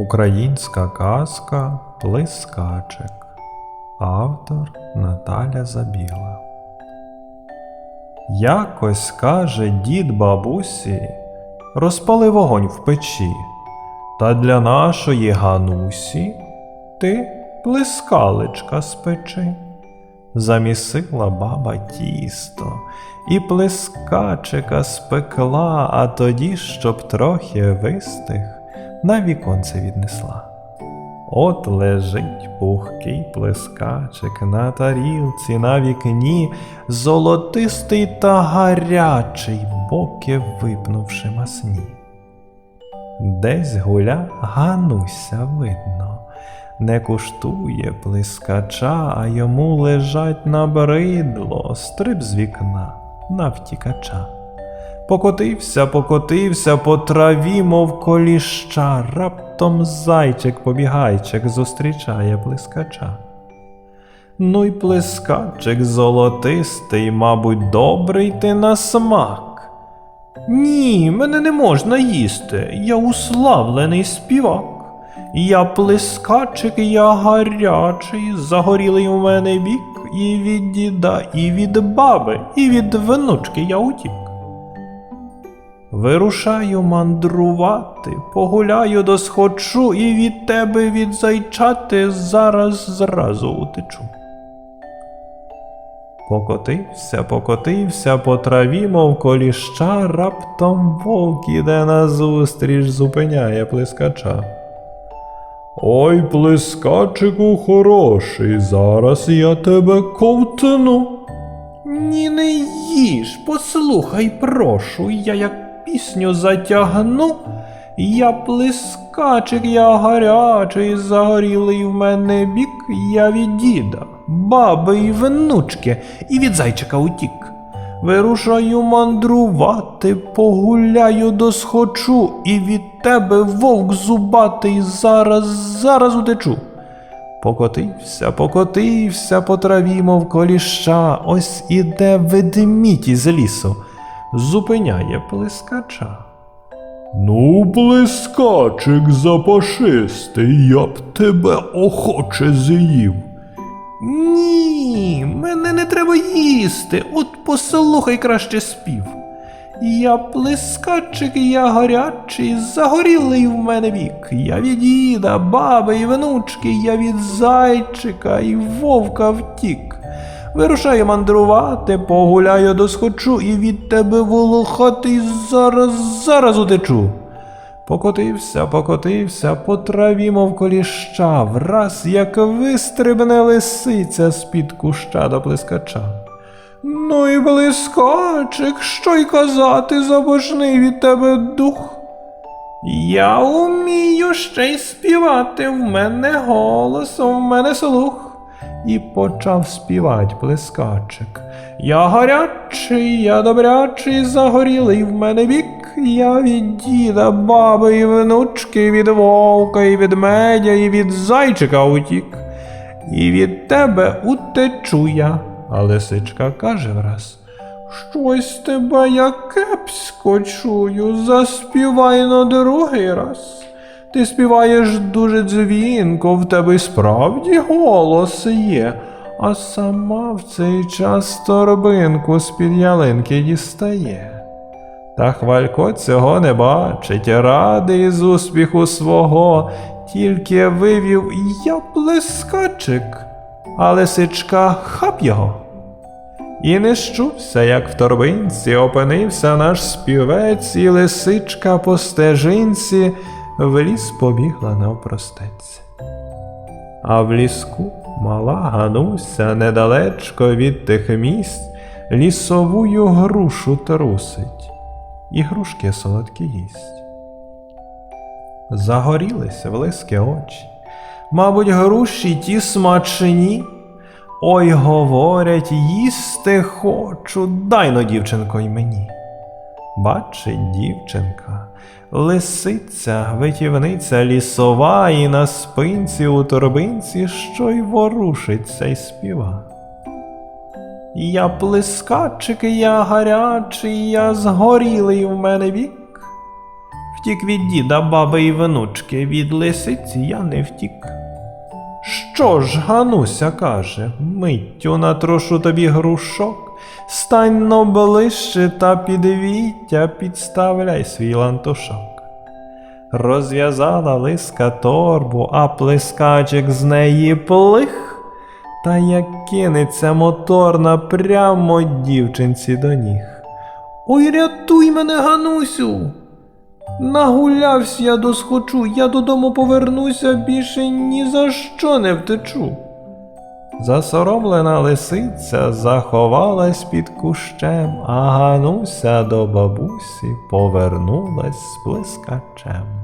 Українська казка Плескачик. Автор Наталя Забіла. Якось каже дід бабусі, розпали вогонь в печі, та для нашої Ганусі ти плескалечка спечи. Замісила баба тісто і плескачика спекла, а тоді, щоб трохи вистиг, на віконце віднесла. От лежить пухкий плескачик на тарілці на вікні, золотистий та гарячий, боки випнувши масні. Десь гуля Гануся видно, не куштує плескача, а йому лежать набридло, стриб з вікна на втікача. Покотився, покотився по траві, мов коліща, раптом зайчик побігайчик зустрічає плескача. Ну й плескачик золотистий, мабуть, добрий ти на смак. Ні, мене не можна їсти, я уславлений співак. Я плескачик, я гарячий, загорілий у мене бік, і від діда, і від баби, і від внучки я утік. Вирушаю мандрувати, погуляю досхочу, і від тебе відзайчати зараз зразу утечу. Покотився, покотився по траві, мов коліща, раптом вовк іде назустріч, зупиняє плескача. Ой, плескачику хороший, зараз я тебе ковтну. Ні, не їж, послухай, прошу, я як пісню затягну. Я плескачик, я гарячий, загорілий в мене бік, я від діда, баби і внучки, і від зайчика утік. Вирушаю мандрувати, погуляю досхочу, і від тебе вовк зубатий зараз, зараз утечу. Покотився, покотився по траві, мов коліща, ось іде ведмідь із лісу, зупиняє плескача. Ну, плескачик запашистий, я б тебе охоче з'їв. Ні, мене не треба їсти, от послухай краще спів. Я плескачик, я гарячий, загорілий в мене вік. Я від діда, баби і внучки, я від зайчика і вовка втік. Вирушаю мандрувати, погуляю досхочу, і від тебе волохатий зараз, зараз утечу. Покотився, покотився по траві, мов коліща, враз як вистрибне лисиця з-під куща до плескача. Ну і блискачик, що й казати, забожний від тебе дух. Я умію ще й співати, в мене голос, в мене слух. І почав співать плескачик. Я гарячий, я добрячий, загорілий в мене вік. Я від діда, баби і внучки, від вовка, і від медя, і від зайчика утік. І від тебе утечу я. А лисичка каже враз. Щось тебе я кепсько чую, заспівай на другий раз. Ти співаєш дуже дзвінко, в тебе й справді голос є, а сама в цей час торбинку з-під ялинки дістає. Та хвалько цього не бачить, радий з успіху свого, тільки вивів я плескачик, а лисичка хап його. І не щувся, як в торбинці опинився наш співець, і лисичка по стежинці в ліс побігла навпростець. А в ліску мала Гануся недалечко від тих місць лісовую грушу трусить, і грушки солодкі їсть. Загорілися близькі очі, мабуть, груші ті смачні. Ой, говорять, їсти хочу, дай но, дівчинко, й мені. Бачить дівчинка, лисиця, витівниця лісова, і на спинці у торбинці що й ворушиться й співа. Я плескачик, я гарячий, я згорілий в мене вік. Втік від діда, баби і внучки, від лисиці я не втік. Що ж, Гануся каже, миттю натрошу тобі грушок, стань но ближче та під віття підставляй свій лантушок. Розв'язала лиска торбу, а плескачик з неї плих, та як кинеться моторна прямо дівчинці до ніг. Ой, рятуй мене, Ганусю! Нагулявся я досхочу, я додому повернуся, більше ні за що не втечу. Засоромлена лисиця заховалась під кущем, а Гануся до бабусі повернулась з блискачем.